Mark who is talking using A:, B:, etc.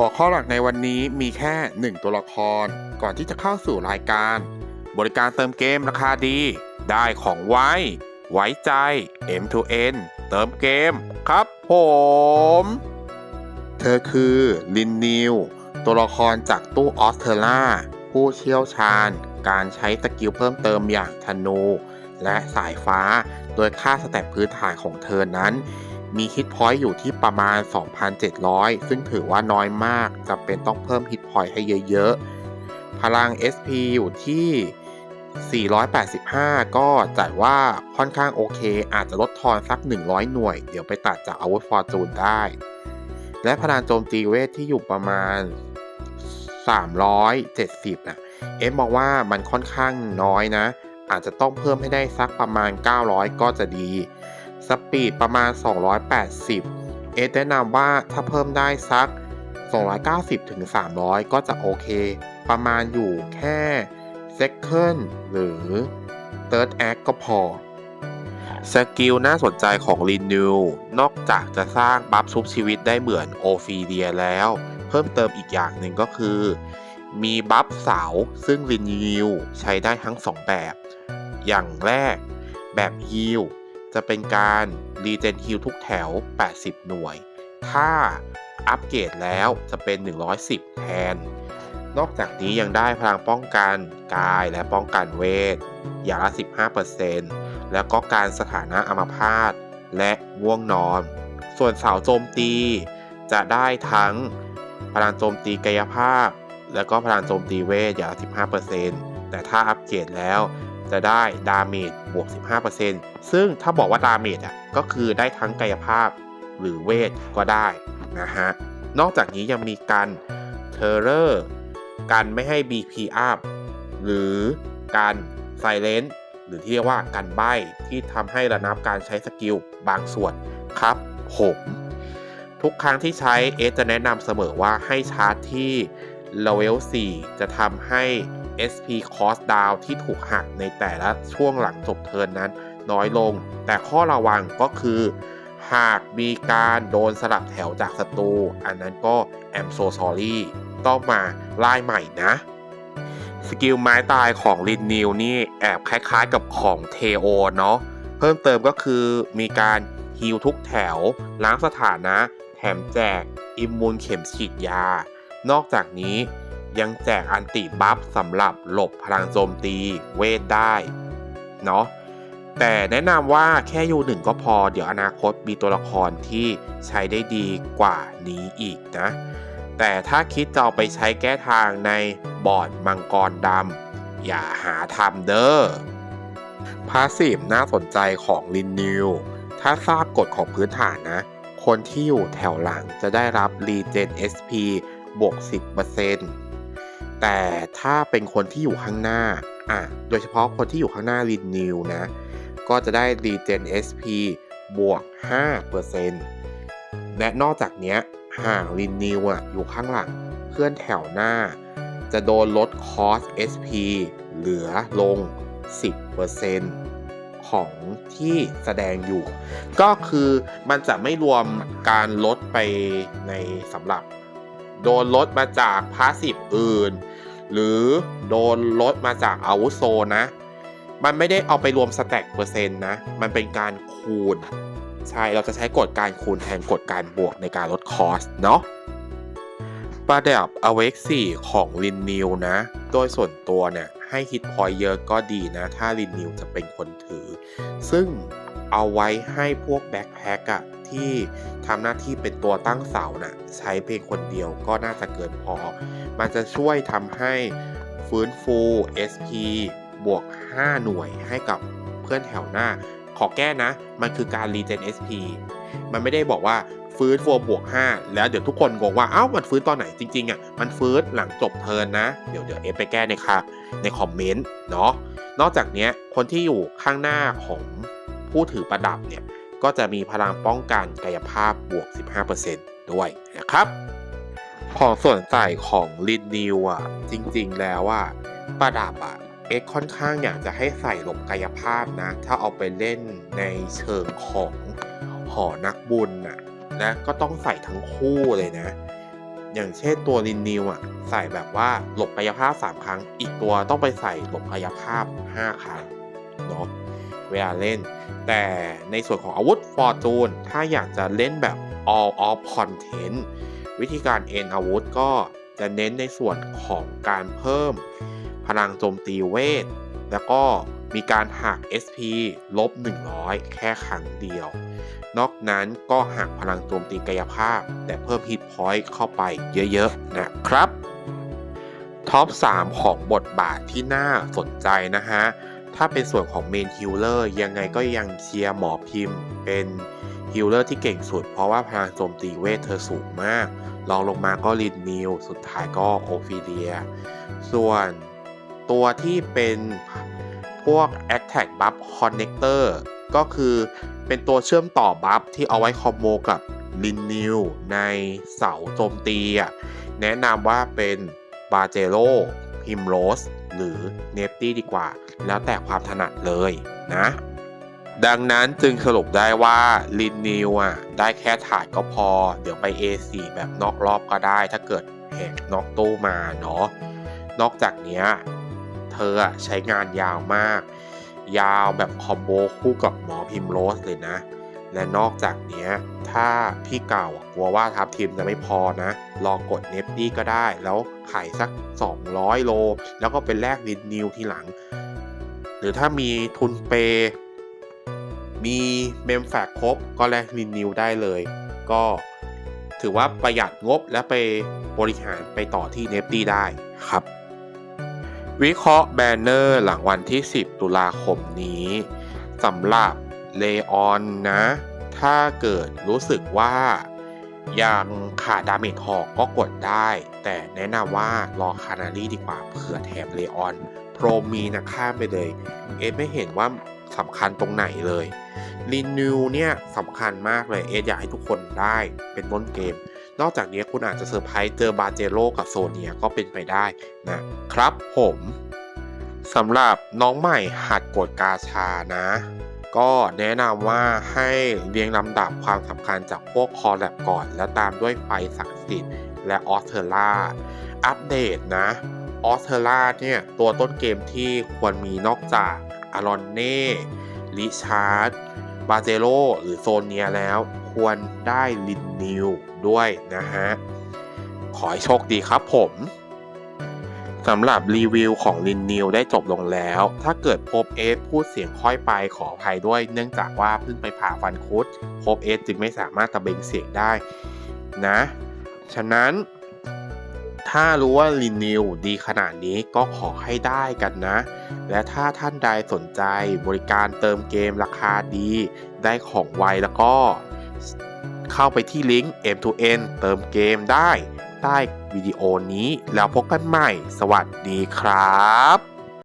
A: หัวข้อหลักในวันนี้มีแค่ 1 ตัวละคร ก่อนที่จะเข้าสู่รายการ บริการเติมเกมราคาดี ได้ของไว้ไว้ใจ M2N เติมเกมครับผม เธอคือลินนิว ตัวละครจากตู้ออสเทอร่าผู้เชี่ยวชาญ การใช้สกิลเพิ่มเติมอย่างธนู และสายฟ้า โดยค่าสแตทพื้นฐานของเธอนั้น มีฮิตพอยต์อยู่ที่ประมาณ 2,700 ซึ่งถือว่าน้อยมากจำเป็นต้องเพิ่มฮิตพอยต์ให้เยอะๆ พลัง SP อยู่ที่ 485 ก็จัดว่าค่อนข้างโอเค อาจจะลดทอนสัก 100 หน่วย เดี๋ยวไปตัดจากอาวุธฟอร์จูนได้ และพลังโจมตีเวทที่อยู่ประมาณ 370นะเอฟมองว่ามันค่อนข้างน้อยนะ อาจจะต้องเพิ่มให้ได้สักประมาณ 900 ก็จะดี สปีดประมาณ 280 เอสแนะนำว่าถ้าเพิ่มได้สัก 290ถึง300 ก็จะโอเค ประมาณอยู่แค่ Second หรือ Third Act ก็พอ สกิลน่าสนใจของลินูนอกจากจะสร้างบัฟชุบชีวิตได้เหมือนโอฟีเดียแล้ว เพิ่มเติมอีกอย่างหนึ่งก็คือ มีบัฟเสาซึ่งลินิวใช้ได้ทั้ง 2 แบบ อย่างแรกแบบฮิล จะเป็นการรีเจนฮิลทุกแถว 80 หน่วย ถ้าอัปเกรดแล้วจะเป็น 110 แทน นอกจากนี้ยังได้พลังป้องกันกายและป้องกันเวท อย่างละ 15%แล้วก็การสถานะอัมพาตและง่วงนอน ส่วนเสาโจมตีจะได้ทั้งพลังโจมตีกายภาพ แล้วก็พลังโจมตีเวทอย่างละ 15%แต่ถ้าอัปเกรดแล้ว จะได้ดาเมจบวก 15%ซึ่งถ้าบอกว่าดาเมจอะก็คือได้ทั้งกายภาพหรือเวทก็ได้นะฮะ นอกจากนี้ยังมีการเทอร์เรอร์การไม่ให้ BP up หรือการไซเลน t หรือที่เรียกว่าการใบ้ที่ทำให้ระนับการใช้สกิลบางส่วนครับผมทุกครั้งที่ใช้เอสจะแนะนำเสมอว่าให้ชาร์จที่เลเวล4จะทำให้ SP cost down ที่ถูกหักในแต่ละช่วงหลังจบเทิร์นนั้นน้อยลง แต่ข้อระวังก็คือ หากมีการโดนสลับแถวจากศัตรูอันนั้นก็ am so sorry ต้องมาไล่ใหม่นะสกิลไม้ตายของลินนิวนี่แอบคล้ายๆกับของเทโอเนาะเพิ่มเติมก็คือมีการฮิลทุกแถว ล้างสถานะ แถมแจก อิมมูนเข็มฉีดยา นอกจากนี้ ยังแจกอันติบัฟสำหรับหลบพลังโจมตีเวทได้เนาะแต่แนะนำว่าแค่ยูหนึ่งก็พอ เดี๋ยวอนาคตมีตัวละครที่ใช้ได้ดีกว่านี้อีกนะ แต่ถ้าคิดจะเอาไปใช้แก้ทางในบอร์ดมังกรดำอย่าหาทำเด้อพาสซีฟน่าสนใจของลินนิว ถ้าทราบกฎของพื้นฐานนะ คนที่อยู่แถวหลังจะได้รับรีเจน SP บวก 10% แต่ถ้าเป็นคนที่อยู่ข้างหน้าอะโดยเฉพาะคนที่อยู่ข้างหน้าลินนิวนะ ก็จะได้รีเจน SP บวก 5%และนอกจากนี้หางลินนิวอะอยู่ข้างหลังเพื่อนแถวหน้า จะโดนลดคอส SP เหลือลง 10%ของที่แสดงอยู่ ก็คือมันจะไม่รวมการลดไปในสำหรับ โดนลดมาจากพาสซีฟอื่น หรือโดนลดมาจากอาวุโซนะ มันไม่ได้เอาไปรวมสแต็กเปอร์เซ็นต์นะ มันเป็นการคูณ ใช่ เราจะใช้กฎการคูณแทนกฎการบวกในการลดคอสเนาะประดับ Awake 4ของลินนิวนะ โดยส่วนตัวเนี่ย ให้ฮิตพอยเยอะก็ดีนะ ถ้าลินนิวจะเป็นคนถือ ซึ่งเอาไว้ให้พวกแบ็คแพ็กอะ ที่ทำหน้าที่เป็นตัวตั้งเสานะ่ะใช้เพียงคนเดียวก็น่าจะเกินพอ มันจะช่วยทำให้ฟื้นฟู SP บวก 5 หน่วยให้กับเพื่อนแถวหน้า ขอแก้นะ มันคือการรีเจน SP มันไม่ได้บอกว่าฟื้นฟูบวก 5 แล้วเดี๋ยวทุกคนงงว่า เอ้า มันฟื้นตอนไหนจริง ๆ อะ มันฟื้นหลังจบเทิร์นนะ เดี๋ยวเดี๋ยวเอฟไปแก้ในครับในคอมเมนต์เนาะนอกจากนี้คนที่อยู่ข้างหน้าของผู้ถือประดับเนี่ย ก็จะมีพลังป้องกันกายภาพบวก 15%ด้วยนะครับ ของส่วนใส่ของลินนิวอะ จริงๆแล้วอะประดับอะเอ็กค่อนข้างอยากจะให้ใส่หลบกายภาพนะ ถ้าเอาไปเล่นในเชิงของหอนักบุญน่ะนะก็ต้องใส่ทั้งคู่เลยนะ อย่างเช่นตัวลินนิวอะใส่แบบว่าหลบกายภาพ 3 ครั้ง อีกตัวต้องไปใส่หลบกายภาพ 5 ครั้งเนาะ เวลาเล่น แต่ในส่วนของอาวุธฟอร์จูนถ้าอยากจะเล่นแบบ all of content วิธีการเอ็นอาวุธก็จะเน้นในส่วนของการเพิ่ม พลังโจมตีเวท แล้วก็มีการหัก SP ลบ 100 แค่ครั้งเดียว นอกนั้นก็หักพลังโจมตีกายภาพ แต่เพิ่มฮิตพอยต์เข้าไปเยอะๆ นะครับ ท็อป 3 ของบทบาทที่น่าสนใจนะฮะ ถ้าเป็นส่วนของเมนฮิลเลอร์ยังไงก็ยังเชียร์หมอพิมพ์ เป็นฮิลเลอร์ที่เก่งสุด เพราะว่าพลังโจมตีเวทเธอสูงมากรองลงมาก็ลินนิว สุดท้ายก็โอฟิเดีย ส่วนตัวที่เป็นพวก Attack Buff Connector ก็คือเป็นตัวเชื่อมต่อบัฟที่เอาไว้คอมโบกับลินนิว ในเสาโจมตีอะแนะนำว่าเป็นบาเจโ o พิมโรส หรือเนฟตี้ดีกว่า แล้วแต่ความถนัดเลยนะ ดังนั้นจึงสรุปได้ว่าลินนิวอะได้แค่ถาดก็พอ เดี๋ยวไป A4 แบบนอกรอบก็ได้ถ้าเกิดแหกนอกตู้มาเนาะนอกจากเนี้ยเธอใช้งานยาวมาก ยาวแบบคอมโบคู่กับหมอพิมโรสเลยนะ และนอกจากเนี้ยถ้าพี่เก่ากลัวว่าทัพทีมจะไม่พอนะ ลองกดเนฟตี้ก็ได้ แล้วขายสัก 200 โล แล้วก็เป็นแลกลินนิวทีหลัง หรือถ้ามีทุนเป มีเมมแฟกครบก็แลกลินนิวได้เลย ก็ถือว่าประหยัดงบและไปบริหารไปต่อที่เนฟตี้ได้ครับ วิเคราะห์แบนเนอร์หลังวันที่ 10 ตุลาคมนี้สำหรับเลออนนะ ถ้าเกิดรู้สึกว่า ยังขาดดาเมจหอกก็กดได้ แต่แนะนำว่ารอคานารีดีกว่าเผื่อแถมเลออนโปรมีนะข้ามไปเลย เอสไม่เห็นว่าสำคัญตรงไหนเลยลินนิวเนี่ยสำคัญมากเลยเอสอยากให้ทุกคนได้เป็นต้นเกม นอกจากนี้คุณอาจจะเซอร์ไพรส์เจอบาเจโร่กับโซเนียก็เป็นไปได้นะครับผมสำหรับน้องใหม่หัดกดกาชานะ ก็แนะนำว่าให้เรียงลำดับความสำคัญจากพวกคอแลบก่อน แล้วตามด้วยไฟศักดิ์สิทธิ์และออสเทอร่าอัปเดตนะออสเทอร่าเนี่ยตัวต้นเกมที่ควรมีนอกจากอารอนเน่ลิชาร์ดบาเจโรหรือโซเนียแล้ว ควรได้ลินนิวด้วยนะฮะ ขอให้โชคดีครับผม สำหรับรีวิวของลินนิวได้จบลงแล้ว ถ้าเกิดพบเอสพูดเสียงค่อยไปขออภัยด้วย เนื่องจากว่าเพิ่งไปผ่าฟันคุดพบเอสจึงไม่สามารถตะเบงเสียงได้นะ ฉะนั้น ถ้ารู้ว่าลินนิวดีขนาดนี้ก็ขอให้ได้กันนะ และถ้าท่านใดสนใจบริการเติมเกมราคาดี ได้ของไวแล้วก็ เข้าไปที่ลิงก์ M2N เติมเกมได้ ใต้วิดีโอนี้ แล้วพบกันใหม่ สวัสดีครับ